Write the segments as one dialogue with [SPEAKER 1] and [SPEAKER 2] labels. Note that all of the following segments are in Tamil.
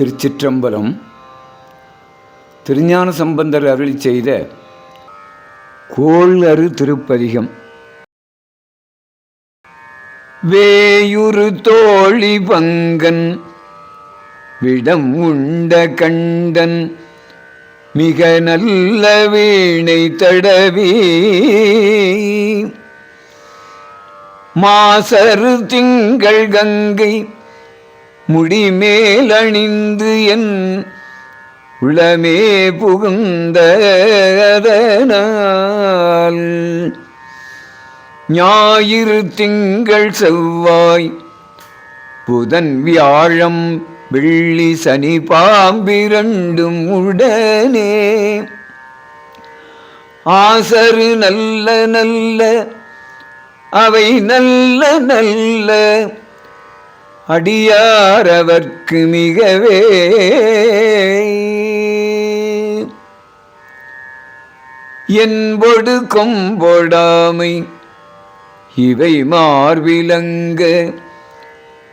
[SPEAKER 1] திருச்சிற்றம்பலம் திருஞான சம்பந்தர் அருளி செய்த கோள் அரு திருப்பதிகம். வேயுரு தோழி பங்கன் விடம் உண்ட கண்டன் மிக நல்ல வீணை தடவி மாசரு திங்கள் கங்கை முடிமேலணிந்து என் உளமே புகுந்ததனால். ஞாயிறு திங்கள் செவ்வாய் புதன் வியாழம் வெள்ளி சனி பாம்பிரண்டும் உடனே. ஆசரு நல்ல நல்ல அவை நல்ல நல்ல அடியாரவர்க்கு மிகவே. என்பொடு கொம்பொடாமை இவை மார்பிலங்க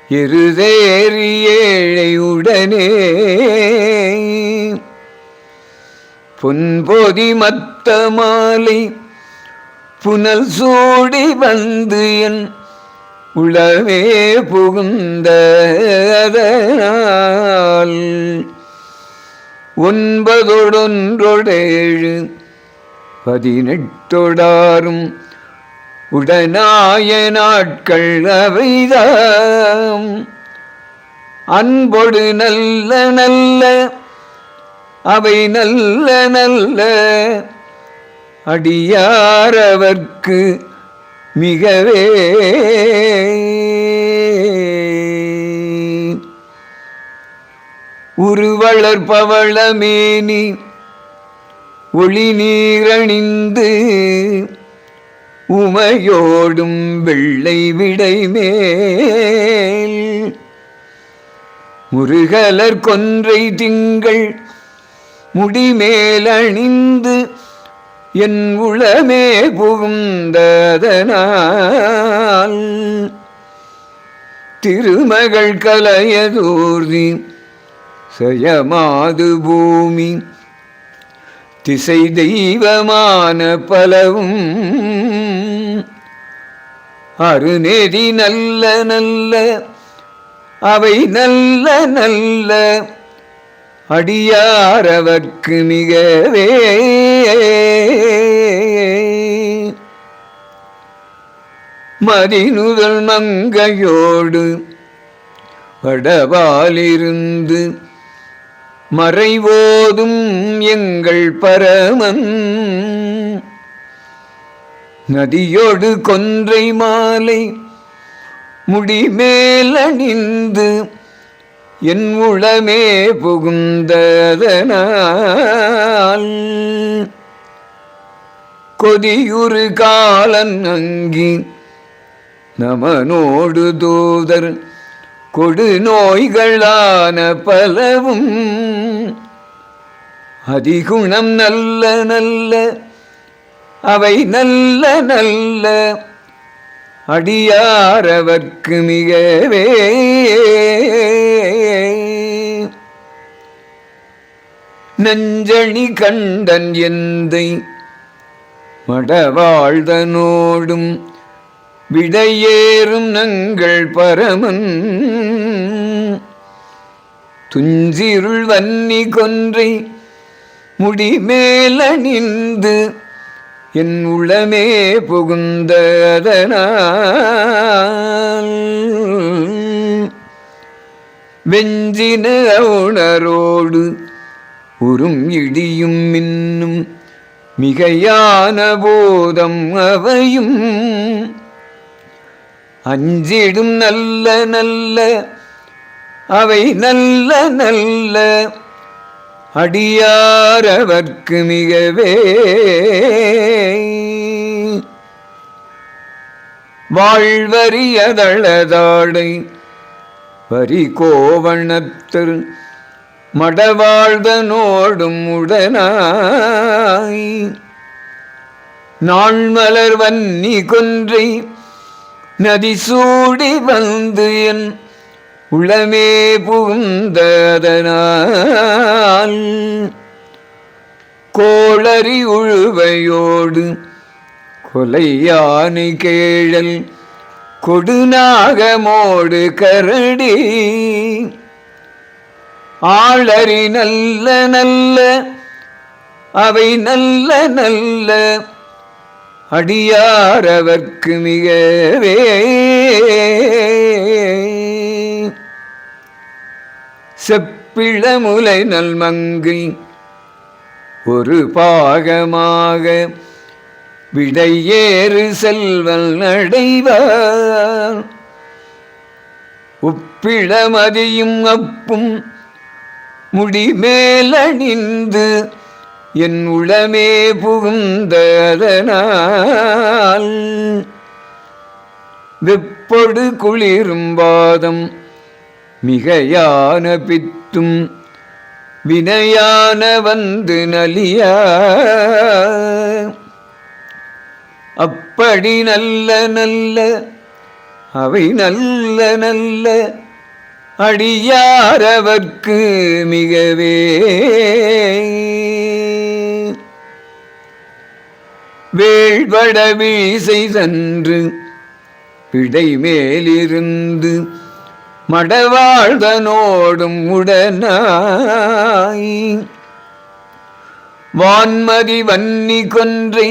[SPEAKER 1] இருதேறி ஏழையுடனே பொன்பொதி மத்த மாலை புனல் சூடி வந்து என் உளவே புகுந்ததனால் ஒன்பதொடொன்றொடேழு பதினெட்டொடாரும் உடனாய நாட்கள் அவைதாம். அன்பொடு நல்ல நல்ல அவை நல்ல நல்ல அடியாரவர்க்கு மிகவே உருவளர்பவளமேனி ஒளி நீரணிந்து உமையோடும் வெள்ளை விடைமேல். முருகலர் கொன்றை திங்கள் முடிமேலணிந்து என் உளமே புகுந்ததனால். திருமகள் கலையதூர்தி சயமாது பூமி திசை தெய்வமான பலவும். அருநெறி நல்ல நல்ல அவை நல்ல நல்ல அடியாரவர்க்கு மிகவே மதினுதல் மங்கையோடு வடவாலிருந்து மறைவோதும் எங்கள் பரமன். நதியோடு கொன்றை மாலை முடிமேலணிந்து என் உளமே புகுந்ததனால். கொதியுறு காலன் அங்கி நமனோடு தூதர் கொடு நோய்களான பலவும். அதிகுணம் நல்ல நல்ல அவை நல்ல நல்ல அடியாரவர்க்கு மிகவே. நஞ்சணி கண்டன் எந்தை மடவாழ்தனோடும் விடையேறும் நங்கள் பரமன். துஞ்சிருள் வன்னி கொன்றை முடிமேலணிந்து என் உளமே புகுந்ததனால் வெஞ்சின உணரோடு உறும் இடியும் மின்னும் மிகையான போதம் அவையும் அஞ்சிடும் நல்ல நல்ல அவை நல்ல நல்ல. அடியாரவர்க்கு மிகவே. வாழ்வரியதளதாடை வரிகோவணத்தில் மடவாழ்தனோடும் உடனாய். நாள்மலர் வன்னி கொன்றை நதி சூடி வந்து என் உளமே புகுந்ததனால். கோளறி உழுவையோடு கொலையானை கேழல் கொடுநாகமோடு கரடி. ஆளறி நல்ல நல்ல அவை நல்ல நல்ல அடியாரவர்க்கு மிகவே. செப்பிழமுலை நல்மங்கை ஒரு பாகமாக விடையேறு செல்வல் நடைவார். உப்பிழமதியும் அப்பும் முடிமேலணிந்து என் உளமே புகுந்ததனால். வெப்பொடு குளிரும் பாதம் மிகையான பித்தும் வினையான வந்து நலிய. அப்படி நல்ல நல்ல அவை நல்ல நல்ல அடியாரவர்க்கு மிகவே. வேள்வட வீசை சென்று பிடை மேலிருந்து மடவாழ்தனோடும் உடனாய். வான்மதி வன்னி கொன்றை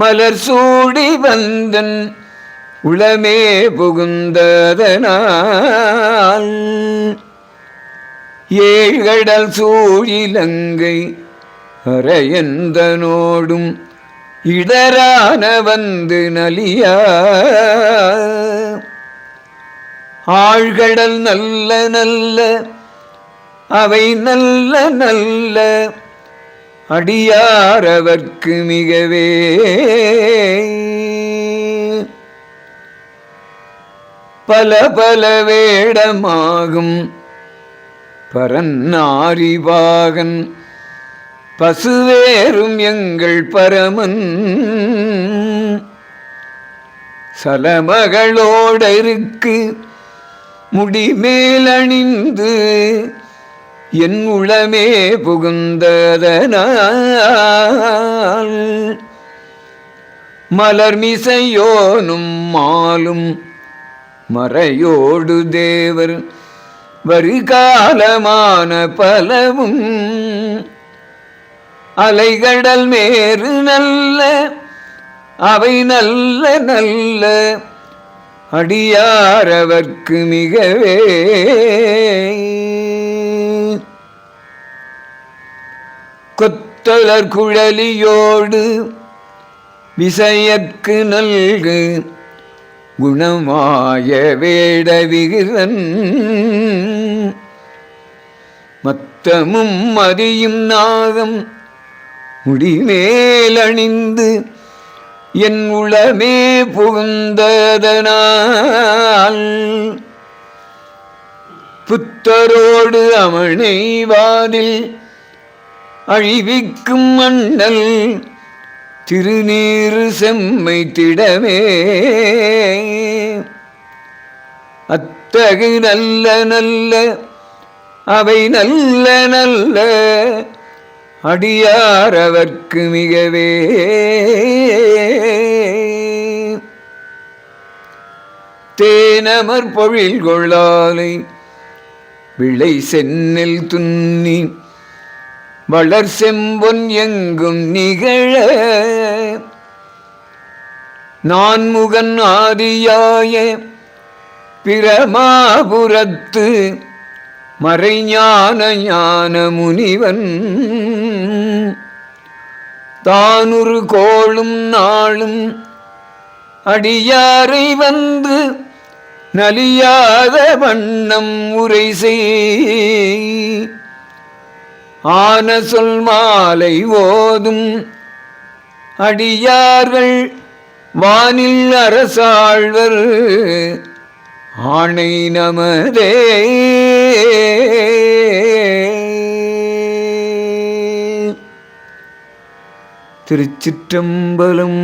[SPEAKER 1] மலர் சூடி வந்தன் உளமே புகுந்ததனால். ஏழ்கடல் சூழிலங்கை அரையந்தனோடும் இடரான வந்து நலிய. ஆழ்கடல் நல்ல நல்ல அவை நல்ல நல்ல அடியாரவர்க்கு மிகவே. பல பல வேடமாகும் பரன் ஆரிவாகன் பசுவேறும் எங்கள் பரமன். சலமகளோடருக்கு முடிமேலணிந்து என் உளமே புகுந்ததனால். மலர்மிசையோனும் மாலும் மறையோடு தேவர் வருகாலமான பலவும் அலைகடல் மேறு நல்ல அவை நல்ல நல்ல. அடியாரவர்க்கு மிகவே. கொத்தலர் குழலியோடு விசையற்கு நல்கு குணமாய வேட விகிரன் மத்தமும் மதியும் நாகம் முடிமேலணிந்து என் உளமே புகுந்ததனால் புத்தரோடு அமனைவாதில் அழிவிக்கும் மண்ணல் திருநீறு செம்மை திடமே. அத்தகு நல்ல நல்ல அவை நல்ல நல்ல அடியாரவர்க்கு மிகவே. தேனமர் பொழில் கொள்ளாலை விளை சென்னில் துன்னி வளர் செம்பொன் எங்கும் நிகழ. நான்முகன் ஆதியாய பிரமாபுரத்து மறைஞான ஞான முனிவன் தானுரு கோளும் நாளும் அடியாரை வந்து நலியாத வண்ணம் உரை செய். ஆன சொல் மாலை ஓதும் அடியார்கள் வானில் அரசாழ்வர். ஆணை நமதே. திருச்சிற்றம்பலம்